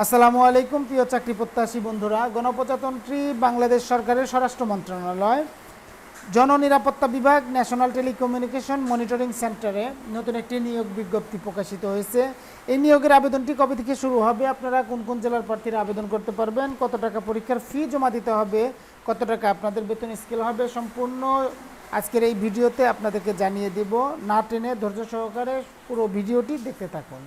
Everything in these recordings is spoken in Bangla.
আসসালামু আলাইকুম, প্রিয় চাকরি প্রত্যাশী বন্ধুরা। গণপ্রজাতন্ত্রী বাংলাদেশ সরকারের স্বরাষ্ট্র মন্ত্রণালয়, জননিরাপত্তা বিভাগ, ন্যাশনাল টেলিকমিউনিকেশন মনিটরিং সেন্টারে নতুন একটি নিয়োগ বিজ্ঞপ্তি প্রকাশিত হয়েছে। এই নিয়োগের আবেদনটি কবে থেকে শুরু হবে? আপনারা কোন কোন জেলার প্রার্থীরা আবেদন করতে পারবেন? কত টাকা পরীক্ষার ফি জমা দিতে হবে? কত টাকা আপনাদের বেতন স্কেল হবে? সম্পূর্ণ আজকের এই ভিডিওতে আপনাদেরকে জানিয়ে দেব। না টেনে ধৈর্য সহকারে পুরো ভিডিওটি দেখতে থাকুন।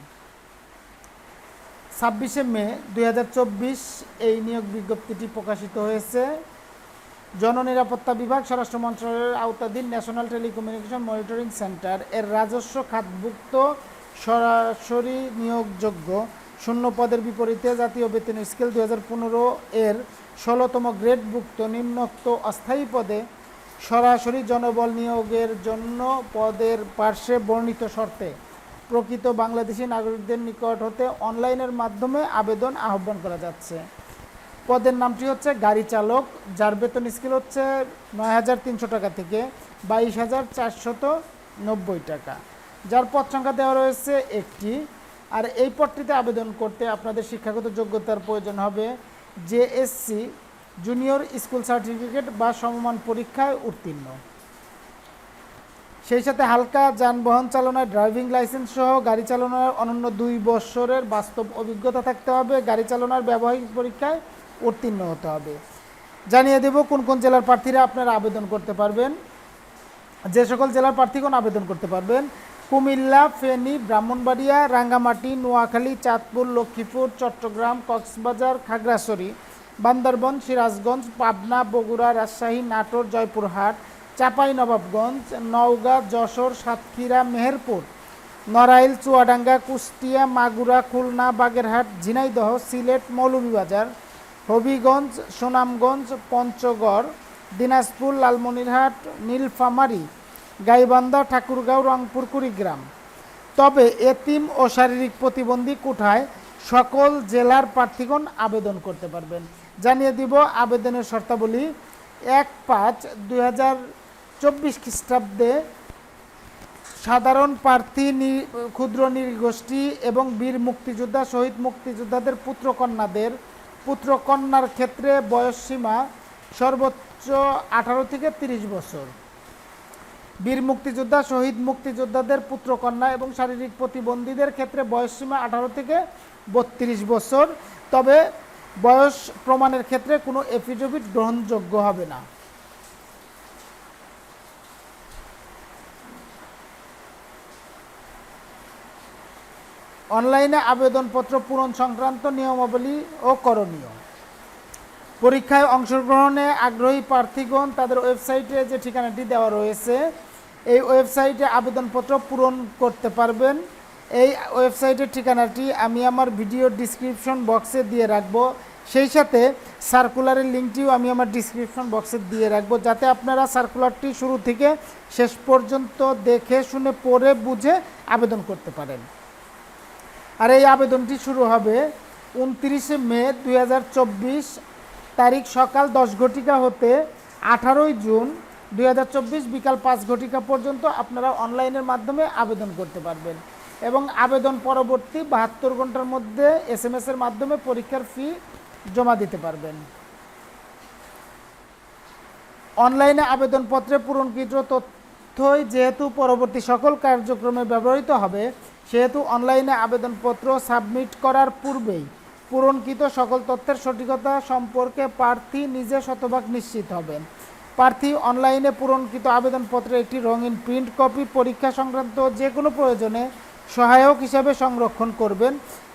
ছাব্বিশে মে দু হাজার চব্বিশ এই নিয়োগ বিজ্ঞপ্তিটি প্রকাশিত হয়েছে। জননিরাপত্তা বিভাগ, স্বরাষ্ট্র মন্ত্রণালয়ের আওতাধীন ন্যাশনাল টেলিকমিউনিকেশন মনিটরিং সেন্টার এর রাজস্ব খাতভুক্ত সরাসরি নিয়োগযোগ্য শূন্য পদের বিপরীতে জাতীয় বেতন স্কেল দু হাজার পনেরো এর ষোলোতম গ্রেডভুক্ত নিম্নোক্ত অস্থায়ী পদে সরাসরি জনবল নিয়োগের জন্য পদের পার্শ্বে বর্ণিত শর্তে প্রকৃত বাংলাদেশি নাগরিকদের নিকট হতে অনলাইনের মাধ্যমে আবেদন আহ্বান করা যাচ্ছে। পদের নামটি হচ্ছে গাড়ি চালক, যার বেতন স্কেল হচ্ছে নয় হাজার তিনশো টাকা থেকে বাইশ হাজার চারশত নব্বই টাকা। যার পদ সংখ্যা দেওয়া রয়েছে একটি। আর এই পদটিতে আবেদন করতে আপনাদের শিক্ষাগত যোগ্যতার প্রয়োজন হবে জেএসসি, জুনিয়র স্কুল সার্টিফিকেট বা সমমান পরীক্ষায় উত্তীর্ণ। সেই সাথে হালকা যানবাহন চালনায় ড্রাইভিং লাইসেন্স সহ গাড়ি চালানোর অনন্য দুই বছরের বাস্তব অভিজ্ঞতা থাকতে হবে। গাড়ি চালানোর ব্যবহারিক পরীক্ষায় উত্তীর্ণ হতে হবে। জানিয়ে দেব কোন কোন জেলার প্রার্থীরা আপনারা আবেদন করতে পারবেন। যে সকল জেলার প্রার্থীগণ আবেদন করতে পারবেন। কুমিল্লা, ফেনী, ব্রাহ্মণবাড়িয়া, রাঙ্গামাটি, নোয়াখালী, চাঁদপুর, লক্ষ্মীপুর, চট্টগ্রাম, কক্সবাজার, খাগড়াছড়ি, বান্দরবন, সিরাজগঞ্জ, পাবনা, বগুড়া, রাজশাহী, নাটোর, জয়পুরহাট চাপাই নবাবগঞ্জ নওগাঁ, যশোর, সাতক্ষীরা, মেহেরপুর, নড়াইল, চুয়াডাঙ্গা, কুষ্টিয়া, মাগুরা, খুলনা, বাগেরহাট, ঝিনাইদহ, সিলেট, মৌলভীবাজার, হবিগঞ্জ, সুনামগঞ্জ, পঞ্চগড়, দিনাজপুর, লালমনিরহাট, নীলফামারী, গাইবান্ধা, ঠাকুরগাঁও, রংপুর, কুড়িগ্রাম। তবে এতিম ও শারীরিক প্রতিবন্ধী কোঠায় সকল জেলার প্রার্থীগণ আবেদন করতে পারবেন। জানিয়ে দিব আবেদনের শর্তাবলী এক পাঁচ দুই চব্বিশ খ্রিস্টাব্দে সাধারণ প্রার্থী ক্ষুদ্র নৃগোষ্ঠী এবং বীর মুক্তিযোদ্ধা, শহীদ মুক্তিযোদ্ধাদের পুত্রকন্যাদের পুত্রকন্যার ক্ষেত্রে বয়সসীমা সর্বোচ্চ আঠারো থেকে তিরিশ বছর। বীর মুক্তিযোদ্ধা, শহীদ মুক্তিযোদ্ধাদের পুত্রকন্যা এবং শারীরিক প্রতিবন্ধীদের ক্ষেত্রে বয়সসীমা আঠারো থেকে বত্রিশ বছর। তবে বয়স প্রমাণের ক্ষেত্রে কোনো এফিডেভিট গ্রহণযোগ্য হবে না। অনলাইনে আবেদনপত্র পূরণ সংক্রান্ত নিয়মাবলী ও করণীয়। পরীক্ষায় অংশগ্রহণে আগ্রহী প্রার্থীগণ তাদের ওয়েবসাইটে যে ঠিকানাটি দেওয়া রয়েছে, এই ওয়েবসাইটে আবেদনপত্র পূরণ করতে পারবেন। এই ওয়েবসাইটের ঠিকানাটি আমি আমার ভিডিও ডিসক্রিপশন বক্সে দিয়ে রাখব। সেই সাথে সার্কুলারের লিঙ্কটিও আমি আমার ডিসক্রিপশন বক্সে দিয়ে রাখব, যাতে আপনারা সার্কুলারটি শুরু থেকে শেষ পর্যন্ত দেখে, শুনে, পড়ে, বুঝে আবেদন করতে পারেন। আর এই আবেদনটি শুরু হবে উনত্রিশে মে দু হাজার চব্বিশ তারিখ সকাল দশ ঘটিকা হতে আঠারোই জুন দু হাজার চব্বিশ বিকাল পাঁচ ঘটিকা পর্যন্ত আপনারা অনলাইনের মাধ্যমে আবেদন করতে পারবেন। এবং আবেদন পরবর্তী বাহাত্তর ঘণ্টার মধ্যে এস এম এর মাধ্যমে পরীক্ষার ফি জমা দিতে পারবেন। অনলাইনে আবেদনপত্রে পূরণকৃত তথ্যই যেহেতু পরবর্তী সকল কার্যক্রমে ব্যবহৃত হবে সেহেতু অনলাইনে আবেদনপত্র সাবমিট করার পূর্বেই পূরণকৃত সকল তথ্যের সঠিকতা সম্পর্কে প্রার্থী নিজে শতভাগ নিশ্চিত হবেন। প্রার্থী অনলাইনে পূরণকৃত আবেদনপত্রের একটি রঙিন প্রিন্ট কপি পরীক্ষা সংক্রান্ত যে কোনো প্রয়োজনে সহায়ক হিসাবে সংরক্ষণ করবেন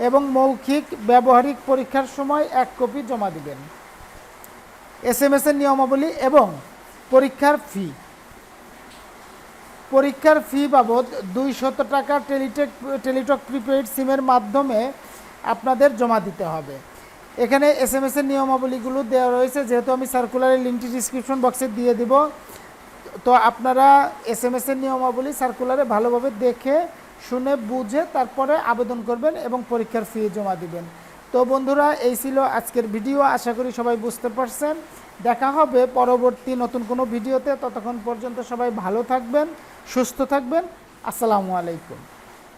এবং মৌখিক ব্যবহারিক পরীক্ষার সময় এক কপি জমা দিবেন। এস এম এর নিয়মাবলী এবং পরীক্ষার ফি। পরীক্ষার ফি বাবদ দুইশত টাকা টেলিটেক, টেলিটক প্রিপেইড সিমের মাধ্যমে আপনাদের জমা দিতে হবে। এখানে এস এম এর নিয়মাবলীগুলো দেওয়া রয়েছে, যেহেতু আমি সার্কুলারের লিঙ্কটি ডিসক্রিপশন বক্সে দিয়ে দিব। তো আপনারা এস এম এর নিয়মাবলী সার্কুলারে ভালোভাবে দেখে, শুনে, বুঝে তারপরে আবেদন করবেন এবং পরীক্ষার ফি জমা দিবেন। তো বন্ধুরা, এই ছিল আজকের ভিডিও। আশা করি সবাই বুঝতে পারছেন। দেখা হবে পরবর্তী নতুন কোনো ভিডিওতে। ততক্ষণ পর্যন্ত সবাই ভালো থাকবেন, সুস্থ থাকবেন। আসসালামু আলাইকুম।